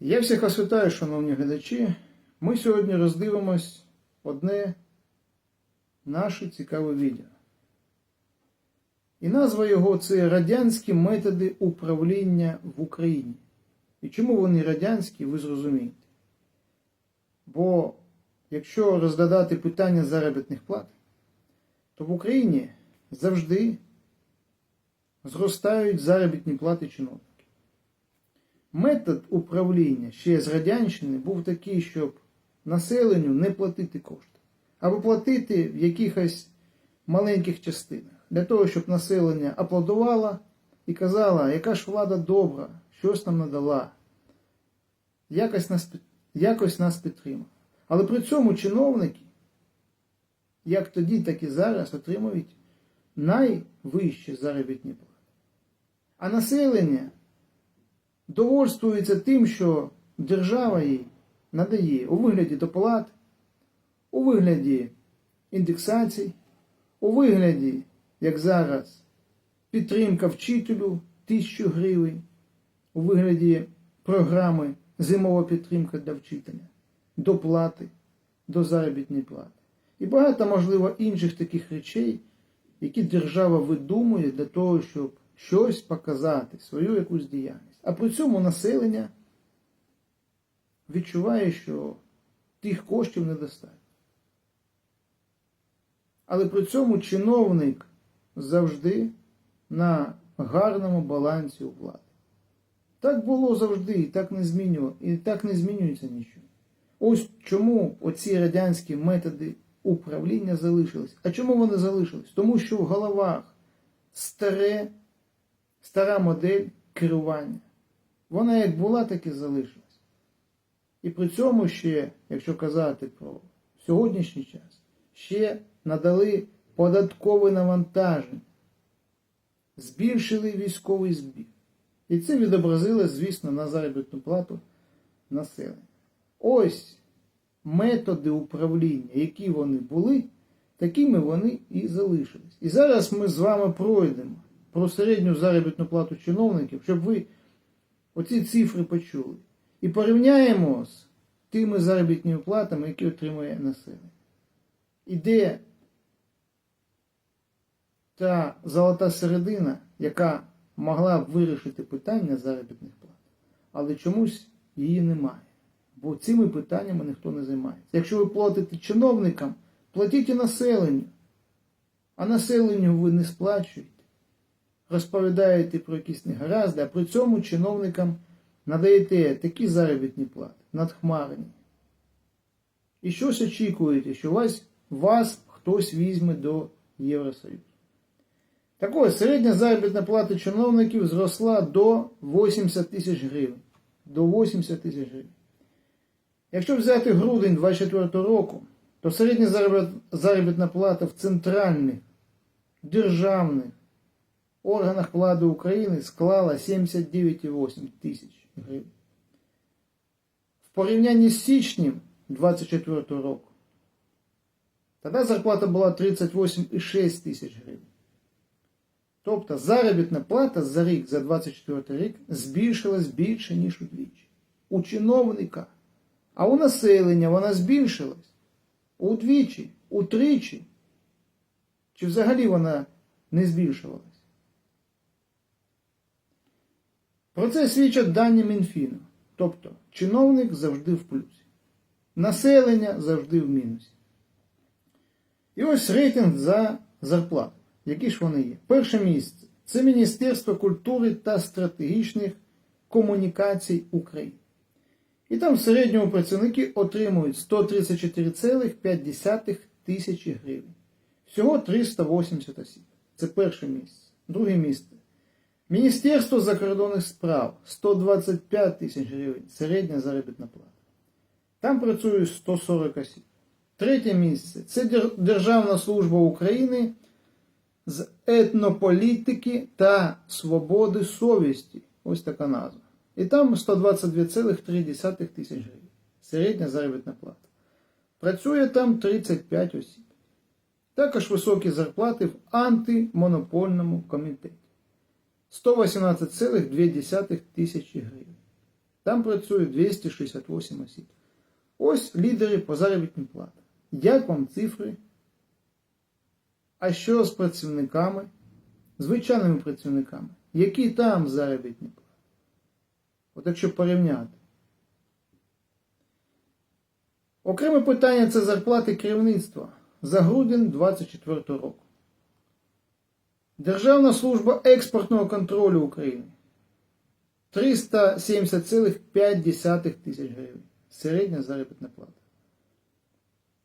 Я всіх вас вітаю, шановні глядачі. Ми сьогодні роздивимось одне наше цікаве відео. І назва його це Радянські методи управління в Україні. І чому вони радянські, ви зрозумієте. Бо якщо розглядати питання заробітних плат, то в Україні завжди зростають заробітні плати чиновників. Метод управління ще з Радянщини був такий, щоб населенню не платити кошти, або платити в якихось маленьких частинах, для того, щоб населення аплодувало і казало, яка ж влада добра, щось нам надала, якось нас, якось нас підтримала. Але при цьому чиновники, як тоді, так і зараз, отримують найвищі заробітні плати. А населення довольствується тим, що держава їй надає у вигляді доплат, у вигляді індексацій, у вигляді, як зараз, підтримка вчителю 1000 гривень, у вигляді програми зимова підтримка для вчителя, доплати до заробітної плати. І багато, можливо, інших таких речей, які держава видумує для того, щоб щось показати, свою якусь діяльність. А при цьому населення відчуває, що тих коштів недостатньо. Але при цьому чиновник завжди на гарному балансі у влади. Так було завжди, і так не змінювало, і так не змінюється нічого. Ось чому оці радянські методи управління залишились. А чому вони залишились? Тому що в головах старе, стара модель керування. Вона як була, так і залишилась. І при цьому ще, якщо казати про сьогоднішній час, ще надали податкове навантаження, збільшили військовий збір. І це відобразилось, звісно, на заробітну плату населення. Ось методи управління, які вони були, такими вони і залишились. І зараз ми з вами пройдемо про середню заробітну плату чиновників, щоб ви оці цифри почули. І порівняємо з тими заробітними платами, які отримує населення. І де та золота середина, яка могла б вирішити питання заробітних плат, але чомусь її немає. Бо цими питаннями ніхто не займається. Якщо ви платите чиновникам, платіть і населенню. А населенню ви не сплачуєте. Розповідаєте про якісь негаразди, а при цьому чиновникам надаєте такі заробітні плати, надхмарні. І щось очікуєте, що вас, вас хтось візьме до Євросоюзу. Так ось, середня заробітна плата чиновників зросла до 80 тисяч гривень. До 80 тисяч гривень. Якщо взяти грудень 24 року, то середня заробітна плата в центральних державних органах влади України склала 79,8 тисяч гривень. В порівнянні з січнем 24 року, тоді зарплата була 38,6 тисяч гривень. Тобто заробітна плата за рік, за 24 рік, збільшилась більше, ніж удвічі. У чиновника. А у населення вона збільшилась удвічі, утричі. Чи взагалі вона не збільшувалась? Про це свідчать дані Мінфіну. Тобто чиновник завжди в плюсі. Населення завжди в мінусі. І ось рейтинг за зарплату. Які ж вони є? Перше місце це Міністерство культури та стратегічних комунікацій України. І там в середньому працівники отримують 134,5 тисячі гривень. Всього 380 осіб. Це перше місце. Друге місце. Міністерство закордонних справ 125 тисяч гривень. Середня заробітна плата. Там працює 140 осіб. Третє місце це Державна служба України з етнополітики та свободи совісті. Ось така назва. І там 122,3 тисяч гривень. Середня заробітна плата. Працює там 35 осіб. Також високі зарплати в антимонопольному комітеті. 118,2 тисячі гривень. Там працює 268 осіб. Ось лідери по заробітній платі. Як вам цифри? А що з працівниками, звичайними працівниками? Які там заробітні плати? От якщо порівняти. Окреме питання це зарплати керівництва за грудень 2024 року. Державна служба експортного контролю України 370,5 тисяч гривень. Середня заробітна плата.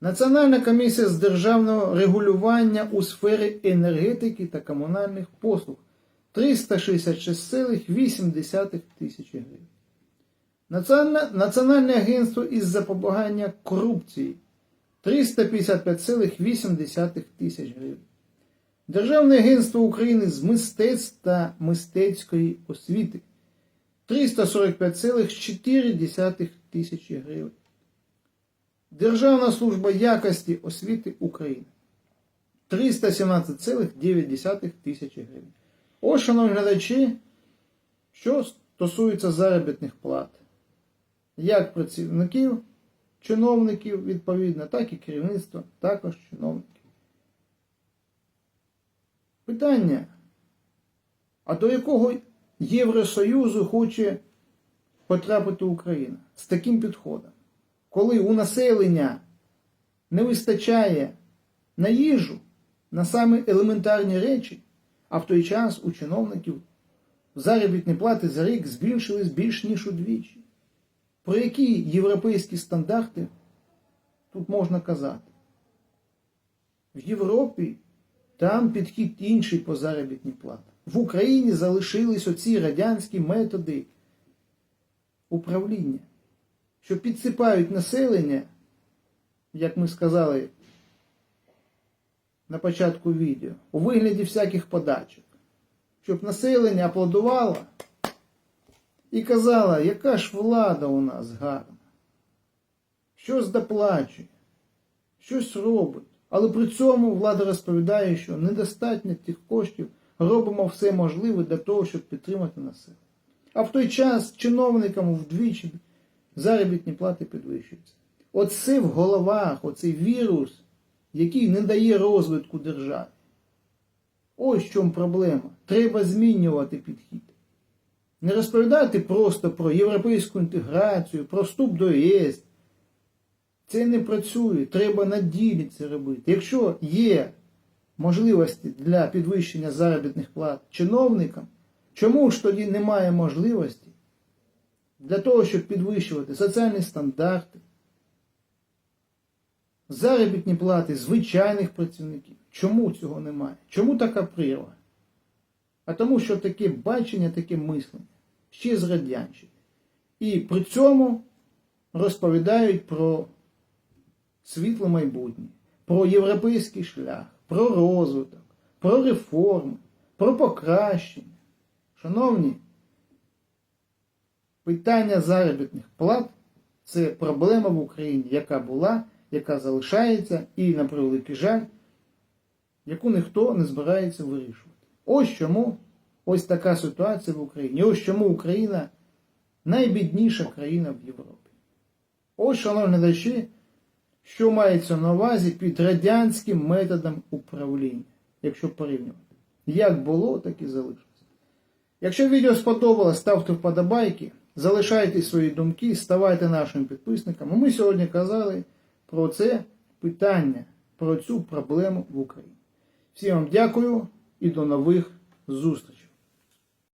Національна комісія з державного регулювання у сфері енергетики та комунальних послуг 366,8 тисячі гривень. Національне, агентство із запобігання корупції 355,8 тисяч гривень. Державне агентство України з мистецтв та мистецької освіти 345,4 тисячі гривень. Державна служба якості освіти України 317,9 тисячі гривень. Ось, шановні глядачі, що стосується заробітних плат, як працівників, чиновників відповідно, так і керівництва, також чиновників. Питання, а до якого Євросоюзу хоче потрапити Україна з таким підходом? Коли у населення не вистачає на їжу, на самі елементарні речі, а в той час у чиновників заробітні плати за рік збільшились більш ніж удвічі. Про які європейські стандарти тут можна казати? В Європі там підхід інший по заробітній платі. В Україні залишились оці радянські методи управління, що підсипають населення, як ми сказали на початку відео, у вигляді всяких подачок, щоб населення аплодувало і казало, яка ж влада у нас гарна, щось доплачує, щось робить. Але при цьому влада розповідає, що недостатньо тих коштів робимо все можливе для того, щоб підтримати населення. А в той час чиновникам вдвічі заробітні плати підвищуються. Оце в головах, оцей вірус, який не дає розвитку державі. Ось в чому проблема. Треба змінювати підхід. Не розповідати просто про європейську інтеграцію, про вступ до ЄС. Це не працює, треба на ділі це робити. Якщо є можливості для підвищення заробітних плат чиновникам, чому ж тоді немає можливості для того, щоб підвищувати соціальні стандарти, заробітні плати звичайних працівників? Чому цього немає? Чому така прірва? А тому, що таке бачення, таке мислення ще з радянщини. І при цьому розповідають про світле майбутнє, про європейський шлях, про розвиток, про реформи, про покращення. Шановні, питання заробітних плат це проблема в Україні, яка була, яка залишається, і, на превеликий жаль, яку ніхто не збирається вирішувати. Ось чому ось така ситуація в Україні. Ось чому Україна найбідніша країна в Європі. Ось, шановні глядачі, що мається на увазі під радянським методом управління, якщо порівнювати. Як було, так і залишилося. Якщо відео сподобалось, ставте вподобайки, залишайте свої думки, ставайте нашими підписниками. Ми сьогодні казали про це питання, про цю проблему в Україні. Всім вам дякую і до нових зустрічей.